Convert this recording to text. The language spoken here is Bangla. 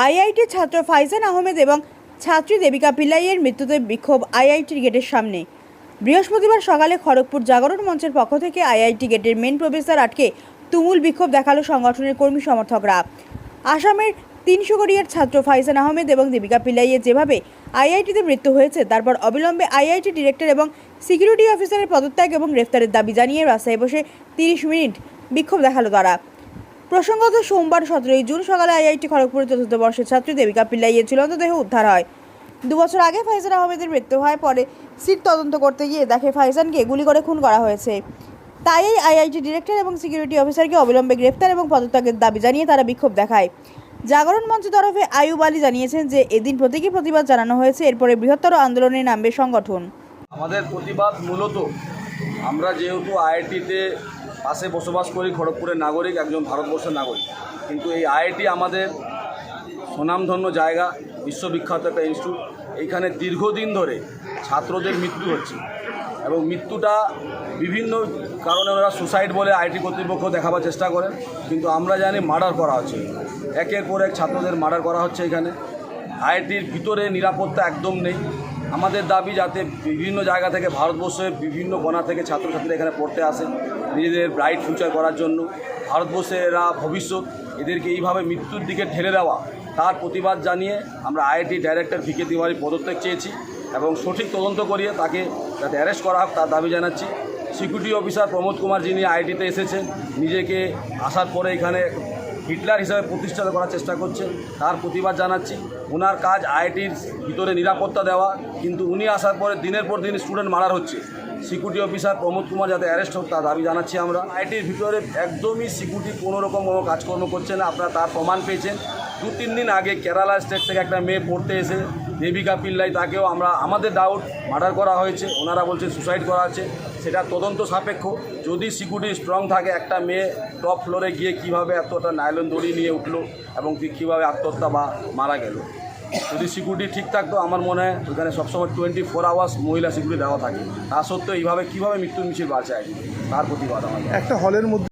আইআইটি ছাত্র ফাইজান আহমেদ এবং ছাত্রী দেবিকা পিল্লাইয়ের মৃত্যুতে বিক্ষোভ আইআইটির গেটের সামনে। বৃহস্পতিবার সকালে খড়গপুর জাগরণ মঞ্চের পক্ষ থেকে আইআইটি গেটের মেন প্রবেশদ্বার আটকে তুমুল বিক্ষোভ দেখাল সংগঠনের কর্মী সমর্থকরা। আসামের তিনশো কোরিয়ার ছাত্র ফাইজান আহমেদ এবং দেবিকা পিল্লাইয়ের যেভাবে আইআইটিতে মৃত্যু হয়েছে, তারপর অবিলম্বে আইআইটি ডিরেক্টর এবং সিকিউরিটি অফিসারের পদত্যাগ এবং গ্রেফতারের দাবি জানিয়ে রাস্তায় বসে তিরিশ মিনিট বিক্ষোভ দেখাল তারা। প্রসঙ্গত, সোমবার সতেরোই জুন সকালে আইআইটি খড়গপুরের চতুর্থ বর্ষের ছাত্রী দেবিকা পিল্লাইয়ের ঝুলন্ত দেহ উদ্ধার হয়। দুবছর আগে ফাইজান আহমেদের মৃত্যু হয়, পরে সিট তদন্ত করতে গিয়ে দেখে ফাইজানকে গুলি করে খুন করা হয়েছে। তাই এই আইআইটি ডিরেক্টর এবং সিকিউরিটি অফিসারকে অবিলম্বে গ্রেফতার এবং পদত্যাগের দাবি জানিয়ে তারা বিক্ষোভ দেখায়। জাগরণ মঞ্চ তরফে আয়ুব আলী জানিয়েছেন যে, এদিন প্রতীকী প্রতিবাদ জানানো হয়েছে, এরপরে বৃহত্তর আন্দোলনে নামবে সংগঠন। আমাদের প্রতিবাদ মূলত আমরা যেহেতু আইআইটিতে পাশে বসবাস করি, খড়গপুরের নাগরিক, একজন ভারতবর্ষের নাগরিক। কিন্তু এই আইআইটি আমাদের সুনামধন্য জায়গা, বিশ্ববিখ্যাত একটা ইনস্টিটিউট। এইখানে দীর্ঘদিন ধরে ছাত্রদের মৃত্যু হচ্ছে এবং মৃত্যুটা বিভিন্ন কারণে ওরা সুসাইড বলে আইটি কর্তৃপক্ষ দেখাবার চেষ্টা করেন কিন্তু আমরা জানি মার্ডার করা হচ্ছে। একের পর এক ছাত্রদের মার্ডার করা হচ্ছে এখানে। আইআইটির ভিতরে নিরাপত্তা একদম নেই। আমাদের দাবি যাতে বিভিন্ন জায়গা থেকে ভারতবর্ষের বিভিন্ন কোণা থেকে ছাত্রছাত্রীরা এখানে পড়তে আসে, নিজেদের ব্রাইট ফিউচার করার জন্য। ভারতবর্ষের এরা ভবিষ্যৎ, এদেরকে এইভাবে মৃত্যুর দিকে ঠেলে দেওয়া, তার প্রতিবাদ জানিয়ে আমরা আইআইটি ডাইরেক্টর ভিকে তিওয়ারি পদত্যাগ চেয়েছি এবং সঠিক তদন্ত করিয়ে তাকে যাতে অ্যারেস্ট করা হোক তার দাবি জানাচ্ছি। সিকিউরিটি অফিসার প্রমোদ কুমার যিনি আইআইটিতে এসেছেন, নিজেকে আসার পরে এখানে হিটলার হিসাবে প্রতিষ্ঠিত করার চেষ্টা করছে তার প্রতিবাদ জানাচ্ছি। ওনার কাজ আইআইটির ভিতরে নিরাপত্তা দেওয়া, কিন্তু উনি আসার পরে দিনের পর দিন স্টুডেন্ট মারার হচ্ছে। সিকিউরিটি অফিসার প্রমোদ কুমার যাতে অ্যারেস্ট হোক, তার দাবি জানাচ্ছি আমরা। আইআইটির ভিতরে একদমই সিকিউরিটি কোনো রকম কোনো কাজকর্ম করছে না, আপনারা তার প্রমাণ পেয়েছেন। দু, তিন দিন আগে কেরালা স্টেট থেকে একটা মেয়ে পড়তে এসে দেবিকা পিল্লাই, তাকেও আমরা, আমাদের ডাউট মার্ডার করা হয়েছে। ওনারা বলছে সুসাইড করা আছে। সেটা তদন্ত সাপেক্ষ। যদি সিকিউরিটি স্ট্রং থাকে, একটা মেয়ে টপ ফ্লোরে গিয়ে কীভাবে এতটা নাইলন দড়ি নিয়ে উঠল এবং কীভাবে আত্মহত্যা বা মারা গেল। যদি সিকিউরিটি ঠিক থাকতো, আমার মনে হয় ওখানে সবসময় টোয়েন্টি ফোর আওয়ার্স মহিলা সিকিউরিটি দেওয়া থাকে। তা সত্ত্বেও এইভাবে কীভাবে মৃত্যুর মিছিল বাঁচায়, তার প্রতিবাদ আমার। একটা হলের মধ্যে